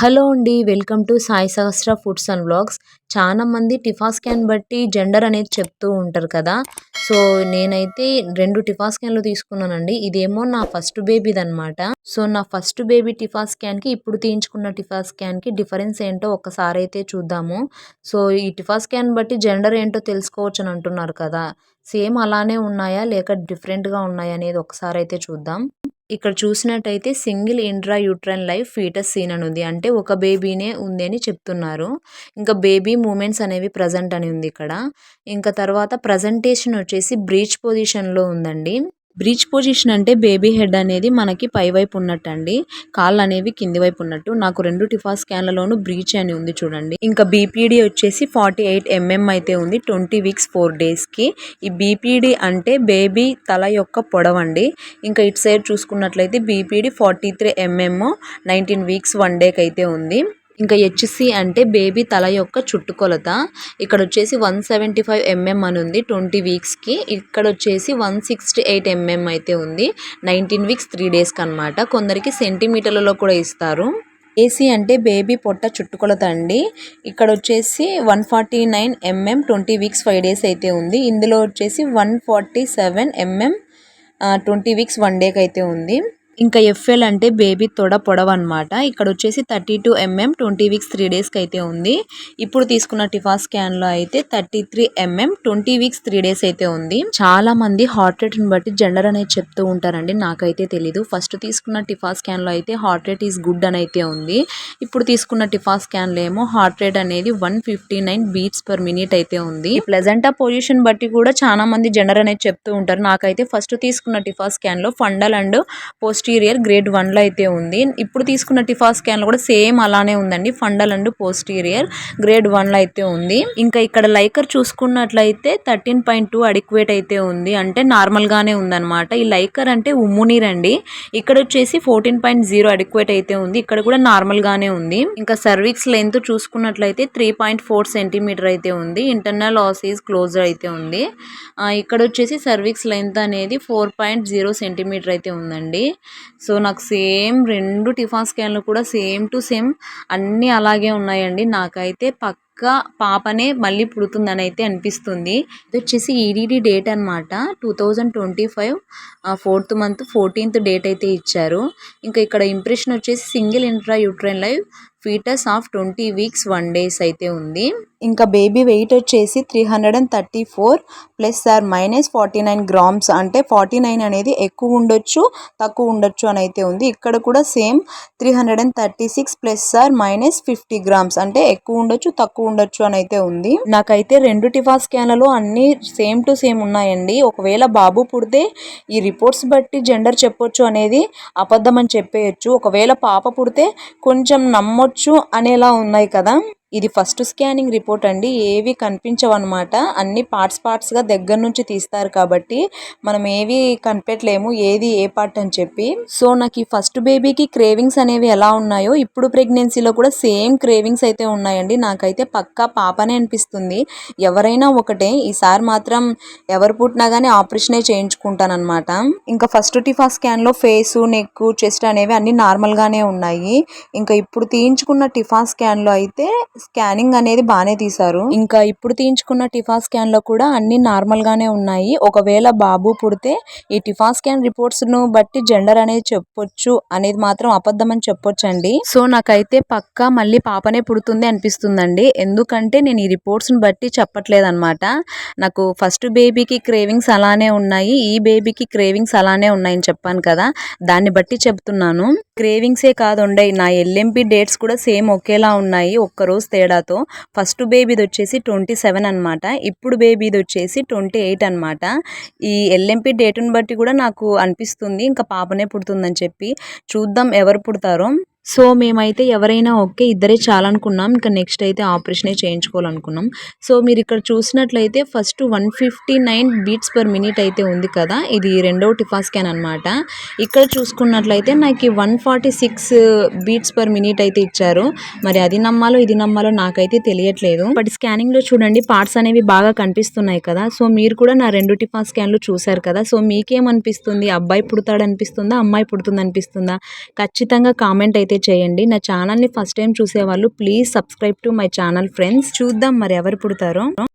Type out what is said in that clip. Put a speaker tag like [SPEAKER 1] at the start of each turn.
[SPEAKER 1] Hello అండి welcome to Sai Sahasra foods and blogs చాలా మంది టిఫా స్కాన్ బట్టి జెండర్ అనేది చెప్తూ ఉంటారు కదా. సో నేనైతే రెండు టిఫా స్కాన్లు తీసుకున్నానండి. ఇదేమో నా ఫస్ట్ బేబీది అనమాట సో నా ఫస్ట్ బేబీ టిఫా స్కాన్కి ఇప్పుడు తీయించుకున్న టిఫా స్కాన్కి డిఫరెన్స్ ఏంటో ఒకసారి అయితే చూద్దాము. సో ఈ టిఫా స్కాన్ బట్టి జెండర్ ఏంటో తెలుసుకోవచ్చు అని అంటున్నారు కదా. సేమ్ అలానే ఉన్నాయా? లేక డిఫరెంట్గా ఉన్నాయా? అనేది ఒకసారి అయితే చూద్దాం. ఇక్కడ చూసినట్టయితే single intrauterine life foetus seen అని ఉంది. అంటే ఒక బేబీనే ఉంది అని చెప్తున్నారు. ఇంకా బేబీ మూమెంట్స్ అనేవి ప్రజెంట్ అని ఉంది ఇక్కడ. ఇంకా తర్వాత ప్రజెంటేషన్ వచ్చేసి బ్రీచ్ పొజిషన్లో ఉందండి. బ్రీచ్ పొజిషన్ అంటే బేబీ హెడ్ అనేది మనకి పై వైపు ఉన్నట్టు అండి కాళ్ళు అనేవి కింది వైపు ఉన్నట్టు. నాకు రెండు టిఫా స్కాన్లలోనూ బ్రీచ్ అని ఉంది చూడండి. ఇంకా బీపీడీ వచ్చేసి ఫార్టీ ఎయిట్ ఎంఎం అయితే ఉంది. ట్వంటీ వీక్స్ ఫోర్ డేస్కి. ఈ బీపీడీ అంటే బేబీ తల యొక్క పొడవండి. ఇంకా ఇటు సైడ్ చూసుకున్నట్లయితే BPD forty three mm nineteen weeks one డేకి అయితే ఉంది. ఇంకా హెచ్సి అంటే బేబీ తల యొక్క చుట్టుకొలత. ఇక్కడ వచ్చేసి వన్ సెవెంటీ ఫైవ్ ఎంఎం అని ఉంది ట్వంటీ వీక్స్కి ఇక్కడ వచ్చేసి వన్ సిక్స్టీ ఎయిట్ ఎంఎం అయితే ఉంది. నైన్టీన్ వీక్స్ త్రీ డేస్కి అనమాట కొందరికి సెంటీమీటర్లలో కూడా ఇస్తారు. ఏసీ అంటే బేబీ పొట్ట చుట్టుకొలత అండి. ఇక్కడ వచ్చేసి one forty nine mm twenty weeks five days అయితే ఉంది. ఇందులో వచ్చేసి one forty seven mm twenty weeks one డేకి అయితే ఉంది. ఇంకా ఎఫ్ఎల్ అంటే బేబీ తొడ పొడవు అనమాట ఇక్కడ వచ్చేసి thirty two mm twenty weeks three డేస్కి అయితే ఉంది. ఇప్పుడు తీసుకున్న టిఫా స్కాన్లో అయితే thirty three mm twenty weeks three days అయితే ఉంది. చాలా మంది హార్ట్ రేట్ని బట్టి జెండర్ అనేది చెప్తూ ఉంటారండి నాకైతే తెలీదు. ఫస్ట్ తీసుకున్న టిఫా స్కాన్లో అయితే హార్ట్ రేట్ ఈస్ గుడ్ అని అయితే ఉంది. ఇప్పుడు తీసుకున్న టిఫా స్కాన్లో ఏమో హార్ట్ రేట్ అనేది one fifty nine beats per minute అయితే ఉంది. ప్లెజెంటా పొజిషన్ బట్టి కూడా చాలా మంది జెండర్ అనేది చెప్తూ ఉంటారు. నాకైతే ఫస్ట్ తీసుకున్న TIFFA స్కాన్లో fundal and post posterior grade వన్లో అయితే ఉంది. ఇప్పుడు తీసుకున్న టిఫా స్కాన్లో కూడా సేమ్ అలానే ఉందండి. ఫండల్ అండ్ పోస్టీరియర్ గ్రేడ్ వన్లో అయితే ఉంది. ఇంకా ఇక్కడ లైకర్ చూసుకున్నట్లయితే థర్టీన్ పాయింట్ టూ అడిక్వేట్ అయితే ఉంది. అంటే నార్మల్గానే ఉందన్నమాట. ఈ లైకర్ అంటే ఉమ్మునీర్ అండి ఇక్కడ వచ్చేసి ఫోర్టీన్ పాయింట్ జీరో అడిక్వేట్ అయితే ఉంది. ఇక్కడ కూడా నార్మల్గానే ఉంది. ఇంకా సర్వీక్స్ లెంత్ చూసుకున్నట్లయితే త్రీ పాయింట్ ఫోర్ సెంటీమీటర్ అయితే ఉంది. ఇంటర్నల్ ఆసీస్ క్లోజర్ అయితే ఉంది. ఇక్కడ వచ్చేసి సర్వీక్స్ లెంత్ అనేది ఫోర్ పాయింట్ జీరో సెంటీమీటర్ అయితే ఉందండి. సో నాకు సేమ్ రెండు టిఫాన్ స్కాన్లు కూడా సేమ్ టు సేమ్ అన్నీ అలాగే ఉన్నాయండి. నాకైతే పక్క పాపనే మళ్ళీ పుడుతుందని అయితే అనిపిస్తుంది. ఇది వచ్చేసి ఈడీడీ డేట్ అనమాట two thousand twenty five fourth month fourteenth date అయితే ఇచ్చారు. ఇంకా ఇక్కడ ఇంప్రెషన్ వచ్చేసి single intrauterine live foetus of twenty weeks one days అయితే ఉంది. ఇంకా బేబీ వెయిట్ వచ్చేసి three hundred and thirty four plus or minus forty nine grams అంటే ఫార్టీ నైన్ అనేది ఎక్కువ ఉండొచ్చు తక్కువ ఉండొచ్చు అని అయితే ఉంది. ఇక్కడ కూడా same three hundred and thirty six plus or minus fifty grams అంటే ఎక్కువ ఉండొచ్చు తక్కువ ఉండొచ్చు అని అయితే ఉంది. నాకైతే రెండు టిఫా స్కాన్లలో అన్ని సేమ్ టు సేమ్ ఉన్నాయండి. ఒకవేళ బాబు పుడితే ఈ రిపోర్ట్స్ బట్టి జెండర్ చెప్పొచ్చు అనేది అబద్ధం అని చెప్పేయచ్చు. ఒకవేళ పాప పుడితే కొంచెం నమ్మొచ్చు అనేలా ఉన్నాయి కదా. ఇది ఫస్ట్ స్కానింగ్ రిపోర్ట్ అండి. ఏవి కనిపించవు అనమాట అన్ని పార్ట్స్ పార్ట్స్గా దగ్గర నుంచి తీస్తారు కాబట్టి మనం ఏవి కనిపెట్టలేము ఏది ఏ పార్ట్ అని చెప్పి. సో నాకు ఈ ఫస్ట్ బేబీకి క్రేవింగ్స్ అనేవి ఎలా ఉన్నాయో ఇప్పుడు ప్రెగ్నెన్సీలో కూడా సేమ్ క్రేవింగ్స్ అయితే ఉన్నాయండి. నాకైతే పక్కా పాపనే అనిపిస్తుంది. ఎవరైనా ఒకటే ఈసారి మాత్రం ఎవరు పుట్టినా కానీ ఆపరేషనే చేయించుకుంటానమాట ఇంకా ఫస్ట్ టిఫా స్కాన్లో ఫేసు నెక్ చెస్ట్ అనేవి అన్ని నార్మల్గానే ఉన్నాయి. ఇంకా ఇప్పుడు తీయించుకున్న టిఫా స్కాన్లో అయితే స్కానింగ్ అనేది బాగానే తీశారు. ఇంకా ఇప్పుడు తీయించుకున్న టిఫా స్కాన్లో కూడా అన్ని నార్మల్ గానే ఉన్నాయి. ఒకవేళ బాబు పుడితే ఈ టిఫా స్కాన్ రిపోర్ట్స్ను బట్టి జెండర్ అనేది చెప్పొచ్చు అనేది మాత్రం అబద్ధం అని చెప్పొచ్చు అండి సో నాకైతే పక్కా మళ్ళీ పాపనే పుడుతుంది అనిపిస్తుందండి. ఎందుకంటే నేను ఈ రిపోర్ట్స్ను బట్టి చెప్పట్లేదు అనమాట నాకు ఫస్ట్ బేబీకి క్రేవింగ్స్ అలానే ఉన్నాయి. ఈ బేబీకి క్రేవింగ్స్ అలానే ఉన్నాయని చెప్పాను కదా. దాన్ని బట్టి చెప్తున్నాను. క్రేవింగ్సే కాదుండే నా ఎల్ఎంపి డేట్స్ కూడా సేమ్ ఒకేలా ఉన్నాయి. ఒక్కరోజు తేడాతో ఫస్ట్ బేబీది వచ్చేసి ట్వంటీ సెవెన్ అనమాట ఇప్పుడు బేబీది వచ్చేసి ట్వంటీ ఎయిట్ అనమాట ఈ ఎల్ఎంపి డేట్ని బట్టి కూడా నాకు అనిపిస్తుంది. ఇంకా పాపనే పుడుతుందని చెప్పి చూద్దాం ఎవరు పుడతారో. సో మేమైతే ఎవరైనా ఓకే ఇద్దరే చాలనుకున్నాం. ఇంకా నెక్స్ట్ అయితే ఆపరేషనే చేయించుకోవాలనుకున్నాం. సో మీరు ఇక్కడ చూసినట్లయితే first one fifty nine beats per minute అయితే ఉంది కదా. ఇది రెండవ టిఫా స్కాన్ అనమాట ఇక్కడ చూసుకున్నట్లయితే నాకు one forty six beats per minute అయితే ఇచ్చారు. మరి అది నమ్మాలో ఇది నమ్మాలో నాకైతే తెలియట్లేదు. బట్ స్కానింగ్లో చూడండి పార్ట్స్ అనేవి బాగా కనిపిస్తున్నాయి కదా. సో మీరు కూడా నా రెండు టిఫా స్కాన్లు చూశారు కదా. సో మీకేమనిపిస్తుంది? అబ్బాయి పుడతాడు అనిపిస్తుందా అమ్మాయి పుడుతుంది అనిపిస్తుందా ఖచ్చితంగా కామెంట్ అయితే
[SPEAKER 2] అయితే చేయండి. నా ఛానల్ని ఫస్ట్ టైం చూసేవాళ్ళు please subscribe to my channel friends. చూద్దాం మరి ఎవరు పుడతారో.